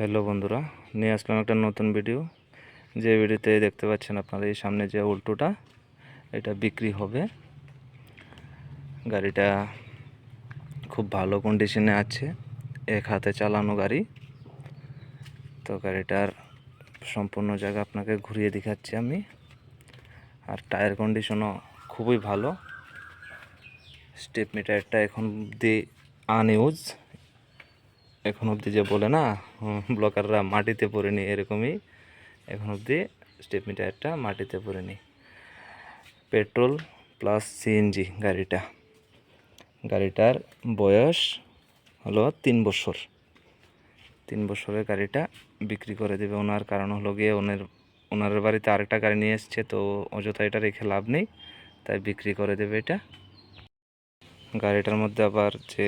Hello বন্ধুরা, নিয়ে আসলাম একটা নতুন ভিডিও যে ভিডিওতে দেখতে পাচ্ছেন আপনারা এই সামনে যে উল্টোটা, এটা বিক্রি হবে। গাড়িটা খুব ভালো কন্ডিশনে আছে, এক হাতে চালানো গাড়ি। তো গাড়িটার সম্পূর্ণ জায়গা আপনাকে ঘুরিয়ে দেখাচ্ছি আমি। আর টায়ার কন্ডিশনও খুবই ভালো। স্টেপ মিটারটা এখন অব্দি আনইউজ এখন অবধি যে বলে না ব্লকাররা মাটিতে পড়েনি এরকমই, এখন অবধি স্টেপ মিটারটা মাটিতে পড়েনি পেট্রোল প্লাস সিএনজি গাড়িটা। গাড়িটার বয়স হলো তিন বছর। তিন বছরের গাড়িটা বিক্রি করে দেবে ওনার, কারণ হলো গিয়ে ওনার ওনার বাড়িতে আরেকটা গাড়ি নিয়ে এসছে, তো অযথা এটা রেখে লাভ নেই, তাই বিক্রি করে দেবে এটা। গাড়িটার মধ্যে আবার যে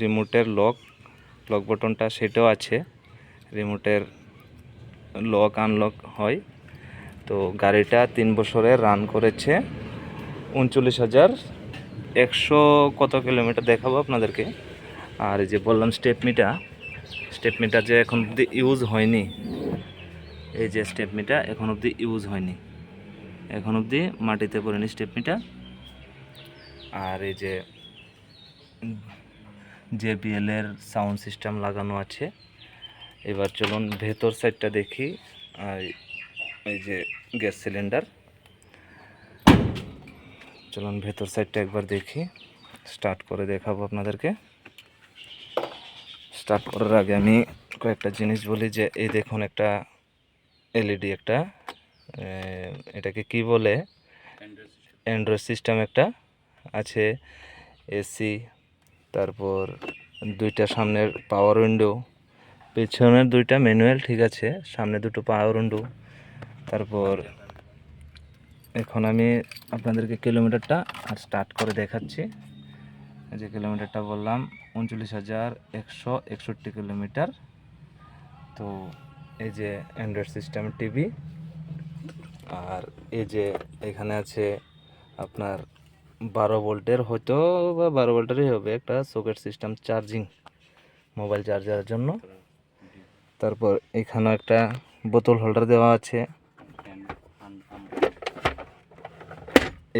রিমোটের লক লক বটনটা সেটাও আছে। রিমোটের লক আনলক হয়। তো গাড়িটা তিন বছরে রান করেছে। উনচল্লিশ হাজার একশো কত কিলোমিটার দেখাবো আপনাদেরকে। আর যে বললাম স্টেপ মিটার স্টেপ যে এখন অবধি ইউজ হয়নি, এই যে স্টেপ মিটার এখন অবধি ইউজ হয়নি। এখন অবধি মাটিতে পড়েনি স্টেপ মিটার আর এই যে জেবিএল এর সাউন্ড সিস্টেম লাগানো আছে। এবার চলুন ভেতর সাইডটা দেখি। আর এই যে গ্যাস সিলিন্ডার। চলুন ভেতর সাইডটা একবার দেখি। স্টার্ট করে দেখাবো আপনাদেরকে। স্টার্ট করার আগে আমি কয়েকটা জিনিস বলি যে এই দেখুন একটা এলইডি একটা এটাকে কি বলে? অ্যান্ড্রয়েড সিস্টেম একটা আছে। এসি তারপর দুইটা সামনের পাওয়ার উইন্ডো পেছনের দুইটা ম্যানুয়াল ঠিক আছে, সামনে দুটো পাওয়ার উইন্ডো তারপর এখন আমি আপনাদেরকে কিলোমিটারটা আর স্টার্ট করে দেখাচ্ছি। যে কিলোমিটারটা বললাম, উনচল্লিশ হাজার একশো একষট্টি কিলোমিটার তো এই যে অ্যান্ড্রয়েড সিস্টেম টিভি আর এই যে এখানে আছে আপনার বারো ভোল্টের হয়তো বা বারো ভোল্টেরই হবে একটা সকেট সিস্টেম চার্জিং মোবাইল চার্জারের জন্য। তারপর এখানে একটা বোতল হোল্ডার দেওয়া আছে।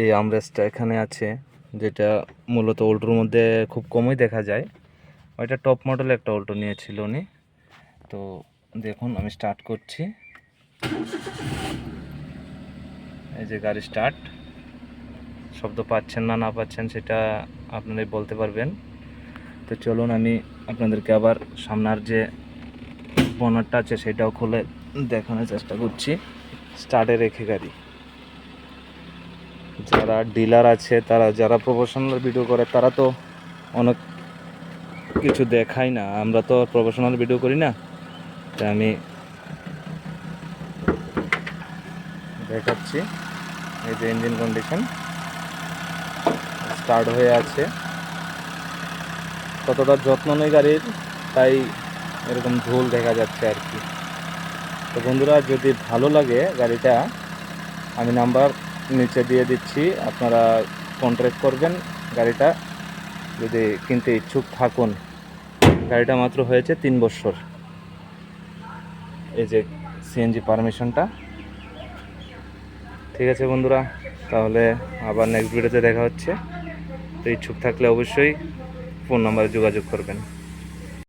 এই আমরেসটা এখানে আছে, যেটা মূলত উল্টোর মধ্যে খুব কমই দেখা যায়। ওইটা টপ মডেল একটা উল্টো নিয়েছিল উনি। তো দেখুন, আমি স্টার্ট করছি। এই যে গাড়ি স্টার্ট শব্দ পাচ্ছেন না না পাচ্ছেন সেটা আপনারাই বলতে পারবেন। তো চলুন আমি আপনাদেরকে আবার সামনার যে বনারটা আছে সেটাও খুলে দেখানোর চেষ্টা করছি। স্টার্টে রেখে গাড়ি। যারা ডিলার আছে, তারা যারা প্রফেশনাল ভিডিও করে, তারা তো অনেক কিছু দেখাই না। আমরা তো প্রফেশনাল ভিডিও করি না। তাই আমি দেখাচ্ছি। এই যে ইঞ্জিন কন্ডিশন স্টার্ট হয়ে আছে। কতটা যত্ন নেই গাড়ির, তাই এরকম ঝোল দেখা যাচ্ছে আর কি। তো বন্ধুরা, যদি ভালো লাগে গাড়িটা, আমি নাম্বার নিচে দিয়ে দিচ্ছি, আপনারা কন্ট্যাক্ট করবেন গাড়িটা। যদি কিনতে ইচ্ছুক থাকুন, গাড়িটা মাত্র হয়েছে তিন বছর। এই যে সিএনজি পারমিশনটা ঠিক আছে বন্ধুরা, তাহলে আবার নেক্সট ভিডিওতে দেখা হচ্ছে। তো ইচ্ছুক থাকলে অবশ্যই ফোন নাম্বারে যোগাযোগ করবেন।